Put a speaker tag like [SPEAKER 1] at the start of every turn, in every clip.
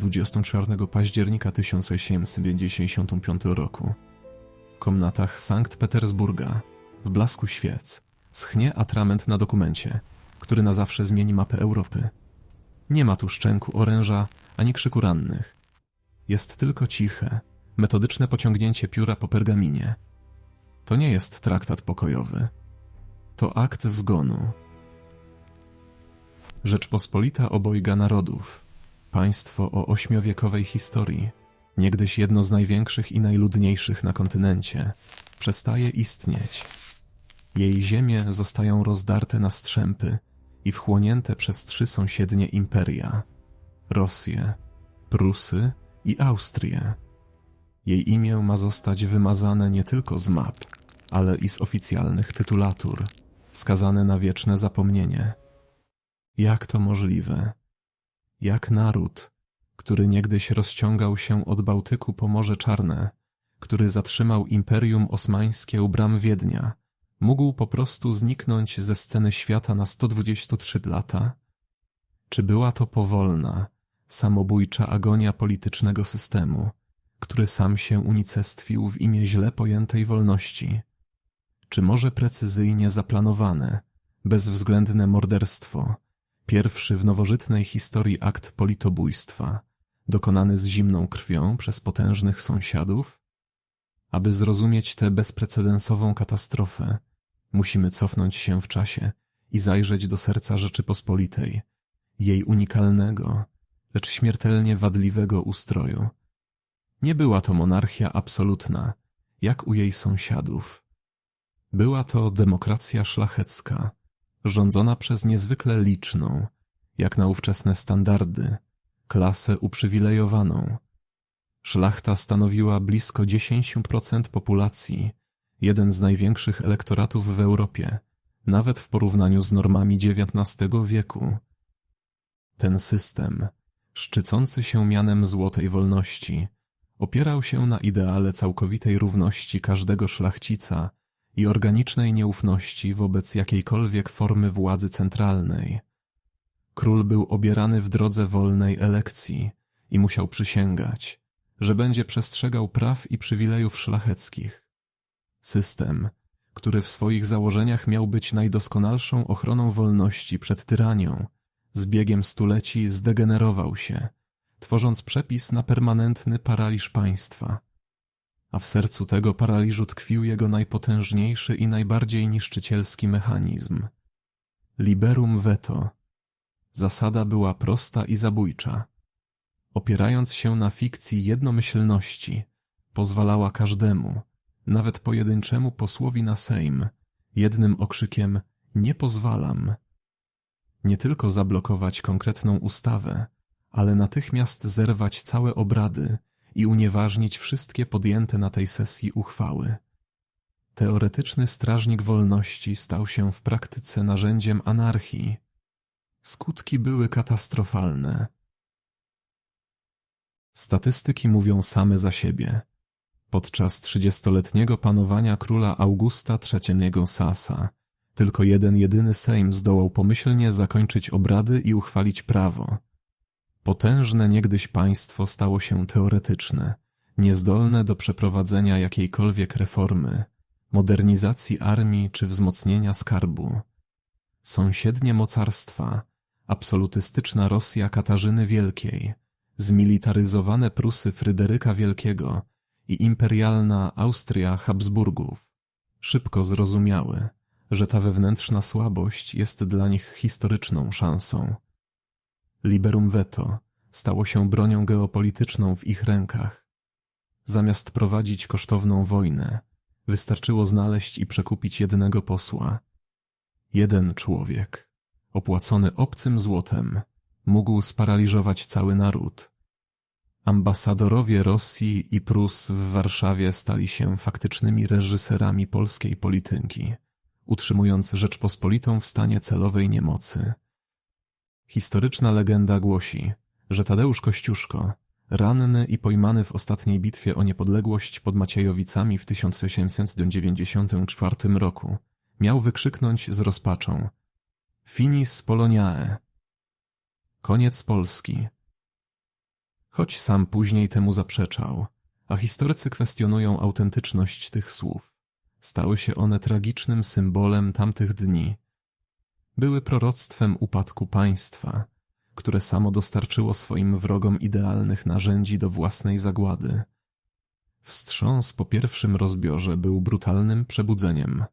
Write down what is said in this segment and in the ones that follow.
[SPEAKER 1] 24 października 1895 roku. W komnatach Sankt Petersburga, w blasku świec, schnie atrament na dokumencie, który na zawsze zmieni mapę Europy. Nie ma tu szczęku oręża ani krzyku rannych. Jest tylko ciche, metodyczne pociągnięcie pióra po pergaminie. To nie jest traktat pokojowy. To akt zgonu. Rzeczpospolita obojga narodów, państwo o ośmiowiekowej historii, niegdyś jedno z największych i najludniejszych na kontynencie, przestaje istnieć. Jej ziemie zostają rozdarte na strzępy i wchłonięte przez trzy sąsiednie imperia Rosję, Prusy i Austrię. Jej imię ma zostać wymazane nie tylko z map, ale i z oficjalnych tytulatur, skazane na wieczne zapomnienie. Jak to możliwe? Jak naród, który niegdyś rozciągał się od Bałtyku po Morze Czarne, który zatrzymał Imperium Osmańskie u bram Wiednia, mógł po prostu zniknąć ze sceny świata na 123 lata? Czy była to powolna, samobójcza agonia politycznego systemu, który sam się unicestwił w imię źle pojętej wolności? Czy może precyzyjnie zaplanowane, bezwzględne morderstwo, pierwszy w nowożytnej historii akt politobójstwa, dokonany z zimną krwią przez potężnych sąsiadów? Aby zrozumieć tę bezprecedensową katastrofę, musimy cofnąć się w czasie i zajrzeć do serca Rzeczypospolitej, jej unikalnego, lecz śmiertelnie wadliwego ustroju. Nie była to monarchia absolutna, jak u jej sąsiadów. Była to demokracja szlachecka, rządzona przez niezwykle liczną, jak na ówczesne standardy, klasę uprzywilejowaną. Szlachta stanowiła blisko 10% populacji, jeden z największych elektoratów w Europie, nawet w porównaniu z normami XIX wieku. Ten system, szczycący się mianem złotej wolności, opierał się na ideale całkowitej równości każdego szlachcica i organicznej nieufności wobec jakiejkolwiek formy władzy centralnej. Król był obierany w drodze wolnej elekcji i musiał przysięgać, że będzie przestrzegał praw i przywilejów szlacheckich. System, który w swoich założeniach miał być najdoskonalszą ochroną wolności przed tyranią, z biegiem stuleci zdegenerował się, tworząc przepis na permanentny paraliż państwa. A w sercu tego paraliżu tkwił jego najpotężniejszy i najbardziej niszczycielski mechanizm. Liberum veto. Zasada była prosta i zabójcza. Opierając się na fikcji jednomyślności, pozwalała każdemu, nawet pojedynczemu posłowi na Sejm, jednym okrzykiem nie pozwalam. Nie tylko zablokować konkretną ustawę, ale natychmiast zerwać całe obrady i unieważnić wszystkie podjęte na tej sesji uchwały. Teoretyczny strażnik wolności stał się w praktyce narzędziem anarchii. Skutki były katastrofalne. Statystyki mówią same za siebie. Podczas trzydziestoletniego panowania króla Augusta III Sasa tylko jeden jedyny Sejm zdołał pomyślnie zakończyć obrady i uchwalić prawo. Potężne niegdyś państwo stało się teoretyczne, niezdolne do przeprowadzenia jakiejkolwiek reformy, modernizacji armii czy wzmocnienia skarbu. Sąsiednie mocarstwa, absolutystyczna Rosja Katarzyny Wielkiej, zmilitaryzowane Prusy Fryderyka Wielkiego i imperialna Austria Habsburgów szybko zrozumiały, że ta wewnętrzna słabość jest dla nich historyczną szansą. Liberum veto stało się bronią geopolityczną w ich rękach. Zamiast prowadzić kosztowną wojnę, wystarczyło znaleźć i przekupić jednego posła. Jeden człowiek, opłacony obcym złotem, mógł sparaliżować cały naród. Ambasadorowie Rosji i Prus w Warszawie stali się faktycznymi reżyserami polskiej polityki, utrzymując Rzeczpospolitą w stanie celowej niemocy. Historyczna legenda głosi, że Tadeusz Kościuszko, ranny i pojmany w ostatniej bitwie o niepodległość pod Maciejowicami w 1894 roku, miał wykrzyknąć z rozpaczą Finis Poloniae. Koniec Polski. choć sam później temu zaprzeczał, a historycy kwestionują autentyczność tych słów. Stały się one tragicznym symbolem tamtych dni. Były proroctwem upadku państwa, które samo dostarczyło swoim wrogom idealnych narzędzi do własnej zagłady. Wstrząs po pierwszym rozbiorze był brutalnym przebudzeniem.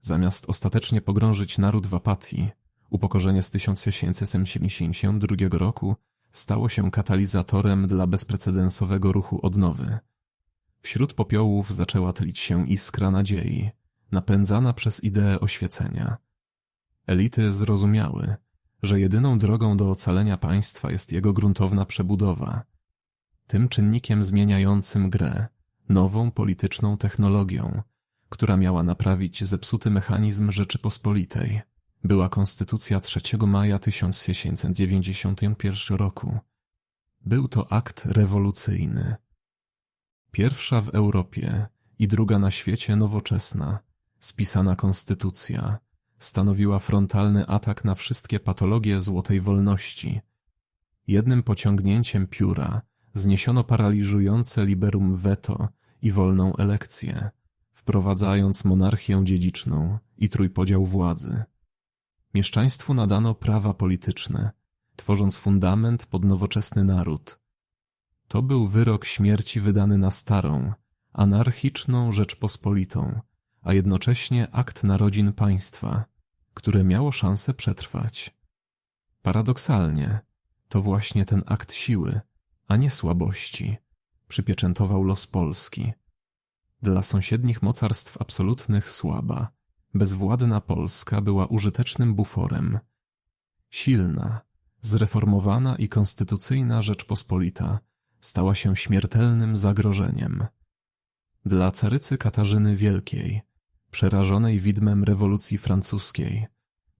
[SPEAKER 1] Zamiast ostatecznie pogrążyć naród w apatii, upokorzenie z 1672 roku stało się katalizatorem dla bezprecedensowego ruchu odnowy. Wśród popiołów zaczęła tlić się iskra nadziei, napędzana przez ideę oświecenia. Elity zrozumiały, że jedyną drogą do ocalenia państwa jest jego gruntowna przebudowa. Tym czynnikiem zmieniającym grę, nową polityczną technologią, która miała naprawić zepsuty mechanizm Rzeczypospolitej, była Konstytucja 3 maja 1691 roku. Był to akt rewolucyjny. Pierwsza w Europie i druga na świecie nowoczesna, spisana konstytucja, stanowiła frontalny atak na wszystkie patologie złotej wolności. Jednym pociągnięciem pióra zniesiono paraliżujące liberum veto i wolną elekcję, wprowadzając monarchię dziedziczną i trójpodział władzy. Mieszczaństwu nadano prawa polityczne, tworząc fundament pod nowoczesny naród. To był wyrok śmierci wydany na starą, anarchiczną Rzeczpospolitą, a jednocześnie akt narodzin państwa, które miało szansę przetrwać. Paradoksalnie, to właśnie ten akt siły, a nie słabości, przypieczętował los Polski. Dla sąsiednich mocarstw absolutnych słaba, bezwładna Polska była użytecznym buforem. Silna, zreformowana i konstytucyjna Rzeczpospolita stała się śmiertelnym zagrożeniem. Dla carycy Katarzyny Wielkiej, przerażonej widmem rewolucji francuskiej,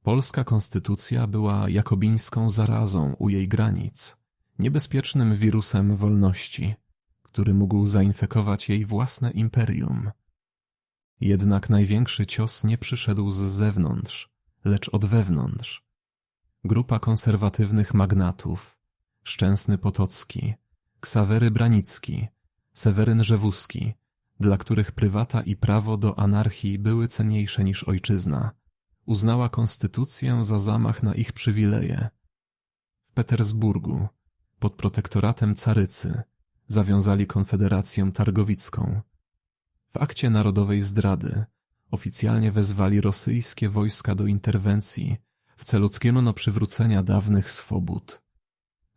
[SPEAKER 1] polska konstytucja była jakobińską zarazą u jej granic, niebezpiecznym wirusem wolności, który mógł zainfekować jej własne imperium. Jednak największy cios nie przyszedł z zewnątrz, lecz od wewnątrz. Grupa konserwatywnych magnatów, Szczęsny Potocki, Ksawery Branicki, Seweryn Rzewuski, dla których prywata i prawo do anarchii były cenniejsze niż ojczyzna, uznała konstytucję za zamach na ich przywileje. W Petersburgu, pod protektoratem carycy, zawiązali konfederację targowicką. W akcie narodowej zdrady oficjalnie wezwali rosyjskie wojska do interwencji w celu skierono przywrócenia dawnych swobód.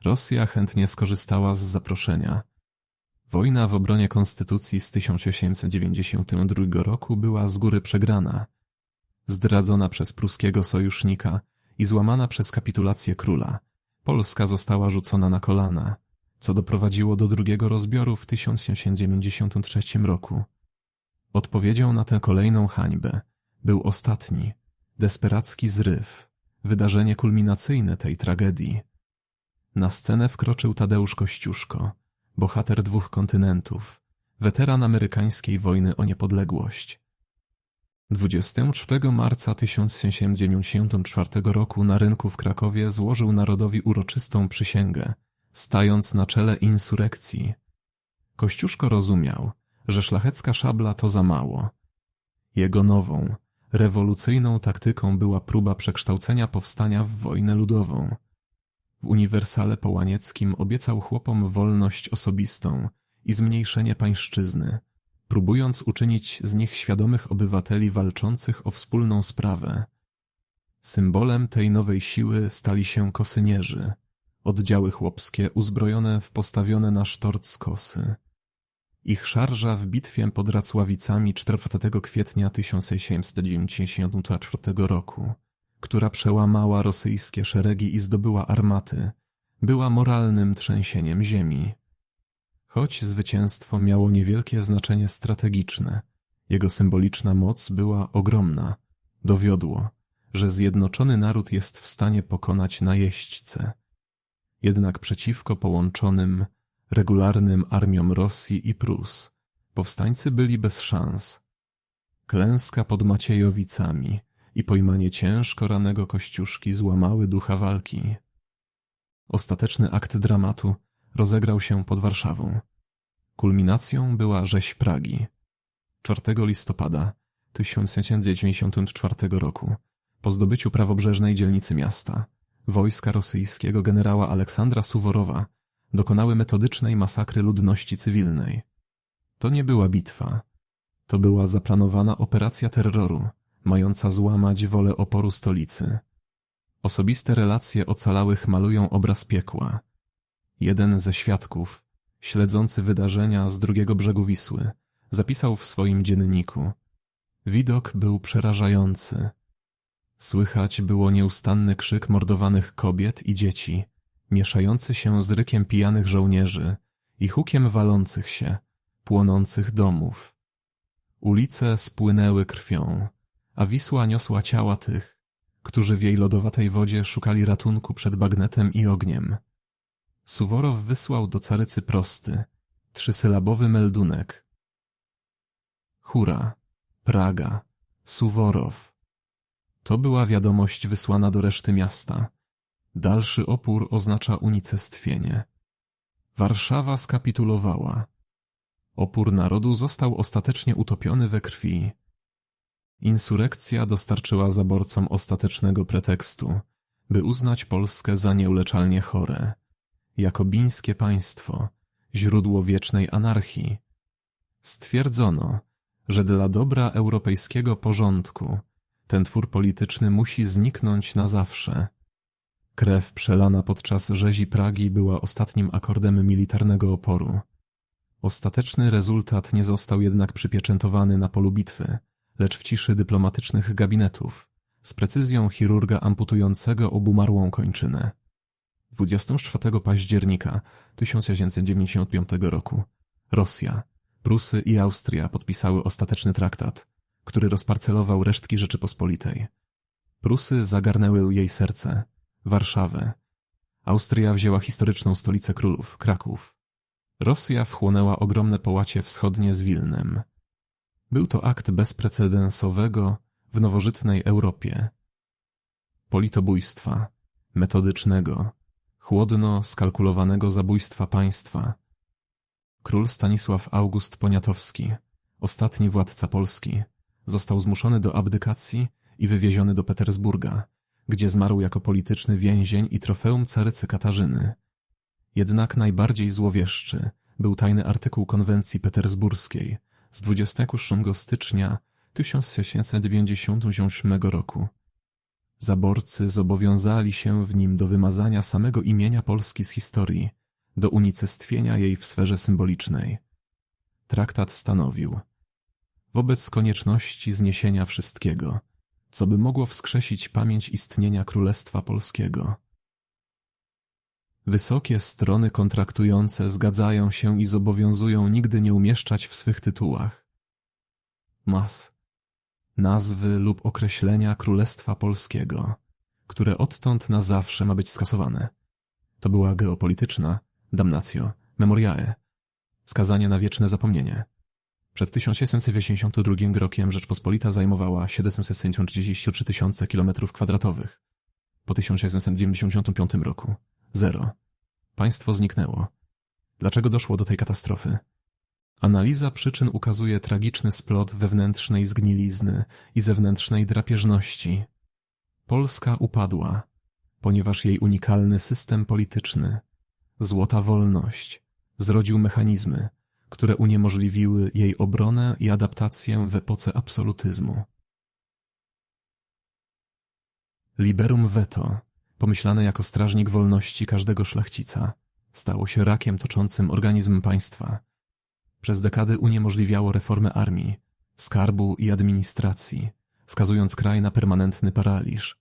[SPEAKER 1] Rosja chętnie skorzystała z zaproszenia. Wojna w obronie konstytucji z 1892 roku była z góry przegrana, zdradzona przez pruskiego sojusznika i złamana przez kapitulację króla. Polska została rzucona na kolana, co doprowadziło do drugiego rozbioru w 1893 roku. Odpowiedzią na tę kolejną hańbę był ostatni, desperacki zryw, wydarzenie kulminacyjne tej tragedii. Na scenę wkroczył Tadeusz Kościuszko, bohater dwóch kontynentów, weteran amerykańskiej wojny o niepodległość. 24 marca 1794 roku na rynku w Krakowie złożył narodowi uroczystą przysięgę, stając na czele insurekcji. Kościuszko rozumiał, że szlachecka szabla to za mało. Jego nową, rewolucyjną taktyką była próba przekształcenia powstania w wojnę ludową. W Uniwersale Połanieckim obiecał chłopom wolność osobistą i zmniejszenie pańszczyzny, próbując uczynić z nich świadomych obywateli walczących o wspólną sprawę. Symbolem tej nowej siły stali się kosynierzy, oddziały chłopskie uzbrojone w postawione na sztorc kosy. Ich szarża w bitwie pod Racławicami 4 kwietnia 1794 roku, która przełamała rosyjskie szeregi i zdobyła armaty, była moralnym trzęsieniem ziemi. Choć zwycięstwo miało niewielkie znaczenie strategiczne, jego symboliczna moc była ogromna. Dowiodło, że zjednoczony naród jest w stanie pokonać najeźdźcę. Jednak przeciwko połączonym, regularnym armiom Rosji i Prus powstańcy byli bez szans. Klęska pod Maciejowicami i pojmanie ciężko ranego Kościuszki złamały ducha walki. Ostateczny akt dramatu rozegrał się pod Warszawą. Kulminacją była rzeź Pragi. 4 listopada 1794 roku, po zdobyciu prawobrzeżnej dzielnicy miasta, wojska rosyjskiego generała Aleksandra Suworowa dokonały metodycznej masakry ludności cywilnej. To nie była bitwa. To była zaplanowana operacja terroru, mająca złamać wolę oporu stolicy. Osobiste relacje ocalałych malują obraz piekła. Jeden ze świadków, śledzący wydarzenia z drugiego brzegu Wisły, zapisał w swoim dzienniku. Widok był przerażający. Słychać było nieustanny krzyk mordowanych kobiet i dzieci, mieszający się z rykiem pijanych żołnierzy i hukiem walących się, płonących domów. Ulice spłynęły krwią, a Wisła niosła ciała tych, którzy w jej lodowatej wodzie szukali ratunku przed bagnetem i ogniem. Suworow wysłał do carycy prosty, trzysylabowy meldunek. Hura, Praga, Suworow. To była wiadomość wysłana do reszty miasta. Dalszy opór oznacza unicestwienie. Warszawa skapitulowała. Opór narodu został ostatecznie utopiony we krwi. Insurekcja dostarczyła zaborcom ostatecznego pretekstu, by uznać Polskę za nieuleczalnie chore, jakobińskie państwo, źródło wiecznej anarchii. Stwierdzono, że dla dobra europejskiego porządku ten twór polityczny musi zniknąć na zawsze. Krew przelana podczas rzezi Pragi była ostatnim akordem militarnego oporu. Ostateczny rezultat nie został jednak przypieczętowany na polu bitwy, lecz w ciszy dyplomatycznych gabinetów, z precyzją chirurga amputującego obumarłą kończynę. 24 października 1895 roku Rosja, Prusy i Austria podpisały ostateczny traktat, który rozparcelował resztki Rzeczypospolitej. Prusy zagarnęły jej serce, Warszawę. Austria wzięła historyczną stolicę królów, Kraków. Rosja wchłonęła ogromne połacie wschodnie z Wilnem. Był to akt bezprecedensowego w nowożytnej Europie. Politobójstwa, metodycznego, chłodno skalkulowanego zabójstwa państwa. Król Stanisław August Poniatowski, ostatni władca Polski, został zmuszony do abdykacji i wywieziony do Petersburga, gdzie zmarł jako polityczny więzień i trofeum carycy Katarzyny. Jednak najbardziej złowieszczy był tajny artykuł konwencji petersburskiej z 27 stycznia 1698 roku. Zaborcy zobowiązali się w nim do wymazania samego imienia Polski z historii, do unicestwienia jej w sferze symbolicznej. Traktat stanowił wobec konieczności zniesienia wszystkiego, co by mogło wskrzesić pamięć istnienia Królestwa Polskiego. Wysokie strony kontraktujące zgadzają się i zobowiązują nigdy nie umieszczać w swych tytułach mas, nazwy lub określenia Królestwa Polskiego, które odtąd na zawsze ma być skasowane. To była geopolityczna damnatio memoriae, skazanie na wieczne zapomnienie. Przed 1682 rokiem Rzeczpospolita zajmowała 733 tysiące kilometrów kwadratowych. Po 1695 roku zero. Państwo zniknęło. Dlaczego doszło do tej katastrofy? Analiza przyczyn ukazuje tragiczny splot wewnętrznej zgnilizny i zewnętrznej drapieżności. Polska upadła, ponieważ jej unikalny system polityczny, złota wolność, zrodził mechanizmy, które uniemożliwiły jej obronę i adaptację w epoce absolutyzmu. Liberum veto, pomyślane jako strażnik wolności każdego szlachcica, stało się rakiem toczącym organizm państwa. Przez dekady uniemożliwiało reformę armii, skarbu i administracji, skazując kraj na permanentny paraliż.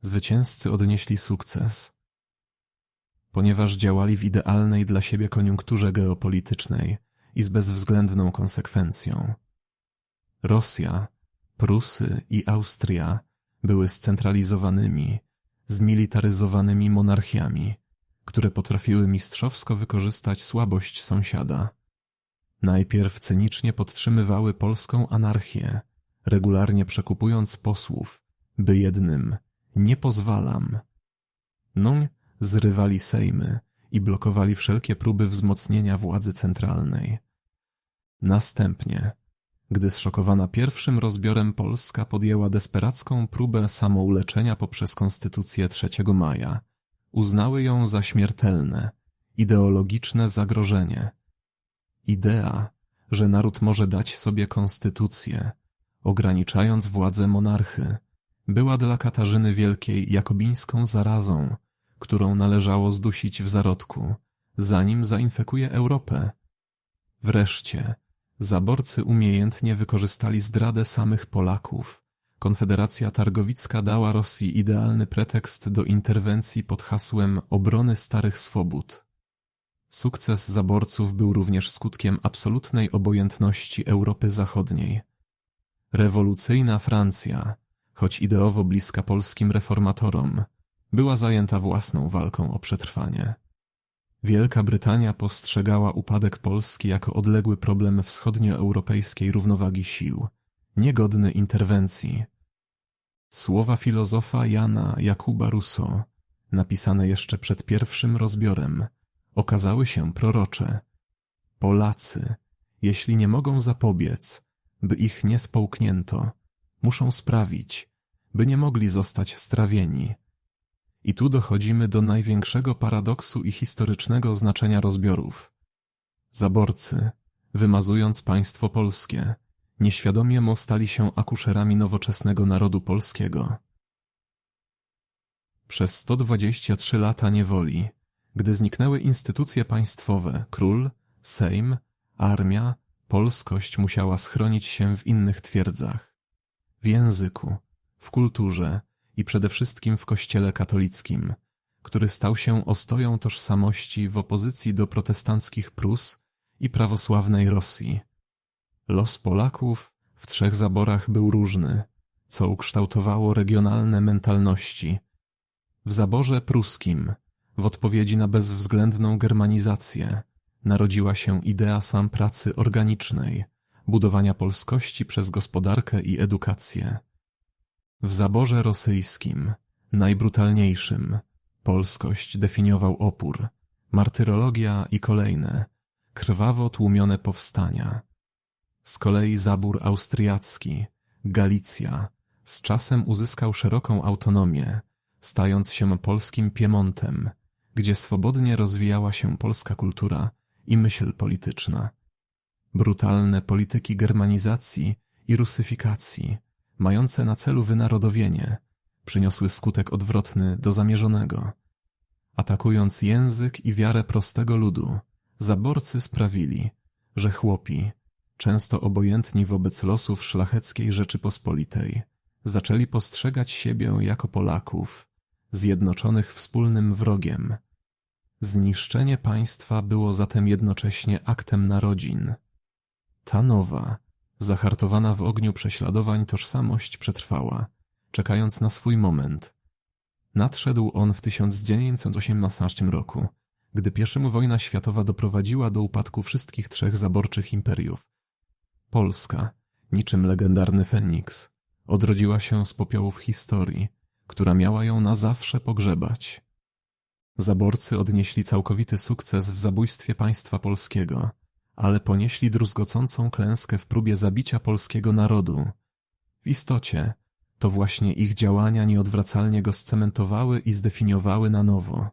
[SPEAKER 1] Zwycięzcy odnieśli sukces. Ponieważ działali w idealnej dla siebie koniunkturze geopolitycznej, i z bezwzględną konsekwencją. Rosja, Prusy i Austria były scentralizowanymi, zmilitaryzowanymi monarchiami, które potrafiły mistrzowsko wykorzystać słabość sąsiada. Najpierw cynicznie podtrzymywały polską anarchię, regularnie przekupując posłów, by jednym nie pozwalam. Nuń zrywali sejmy i blokowali wszelkie próby wzmocnienia władzy centralnej. Następnie, gdy zszokowana pierwszym rozbiorem Polska podjęła desperacką próbę samouleczenia poprzez konstytucję 3 maja, uznały ją za śmiertelne, ideologiczne zagrożenie. Idea, że naród może dać sobie konstytucję, ograniczając władzę monarchy, była dla Katarzyny Wielkiej jakobińską zarazą, którą należało zdusić w zarodku, zanim zainfekuje Europę. Wreszcie, zaborcy umiejętnie wykorzystali zdradę samych Polaków. Konfederacja Targowicka dała Rosji idealny pretekst do interwencji pod hasłem obrony starych swobód. Sukces zaborców był również skutkiem absolutnej obojętności Europy Zachodniej. Rewolucyjna Francja, choć ideowo bliska polskim reformatorom, była zajęta własną walką o przetrwanie. Wielka Brytania postrzegała upadek Polski jako odległy problem wschodnioeuropejskiej równowagi sił, niegodny interwencji. Słowa filozofa Jana Jakuba Rousseau, napisane jeszcze przed pierwszym rozbiorem, okazały się prorocze. Polacy, jeśli nie mogą zapobiec, by ich nie społknięto, muszą sprawić, by nie mogli zostać strawieni. I tu dochodzimy do największego paradoksu i historycznego znaczenia rozbiorów. Zaborcy, wymazując państwo polskie, nieświadomie mo stali się akuszerami nowoczesnego narodu polskiego. Przez 123 lata niewoli, gdy zniknęły instytucje państwowe, król, sejm, armia, polskość musiała schronić się w innych twierdzach. W języku, w kulturze i przede wszystkim w kościele katolickim, który stał się ostoją tożsamości w opozycji do protestanckich Prus i prawosławnej Rosji. Los Polaków w trzech zaborach był różny, co ukształtowało regionalne mentalności. W zaborze pruskim, w odpowiedzi na bezwzględną germanizację, narodziła się idea sam pracy organicznej, budowania polskości przez gospodarkę i edukację. W zaborze rosyjskim, najbrutalniejszym, polskość definiował opór, martyrologia i kolejne, krwawo tłumione powstania. Z kolei zabór austriacki, Galicja, z czasem uzyskał szeroką autonomię, stając się polskim Piemontem, gdzie swobodnie rozwijała się polska kultura i myśl polityczna. Brutalne polityki germanizacji i rusyfikacji, mające na celu wynarodowienie, przyniosły skutek odwrotny do zamierzonego. Atakując język i wiarę prostego ludu, zaborcy sprawili, że chłopi, często obojętni wobec losów szlacheckiej Rzeczypospolitej, zaczęli postrzegać siebie jako Polaków, zjednoczonych wspólnym wrogiem. Zniszczenie państwa było zatem jednocześnie aktem narodzin. Ta nowa, zahartowana w ogniu prześladowań tożsamość przetrwała, czekając na swój moment. Nadszedł on w 1918 roku, gdy pierwsza wojna światowa doprowadziła do upadku wszystkich trzech zaborczych imperiów. Polska, niczym legendarny Feniks, odrodziła się z popiołów historii, która miała ją na zawsze pogrzebać. Zaborcy odnieśli całkowity sukces w zabójstwie państwa polskiego, ale ponieśli druzgocącą klęskę w próbie zabicia polskiego narodu. W istocie to właśnie ich działania nieodwracalnie go scementowały i zdefiniowały na nowo.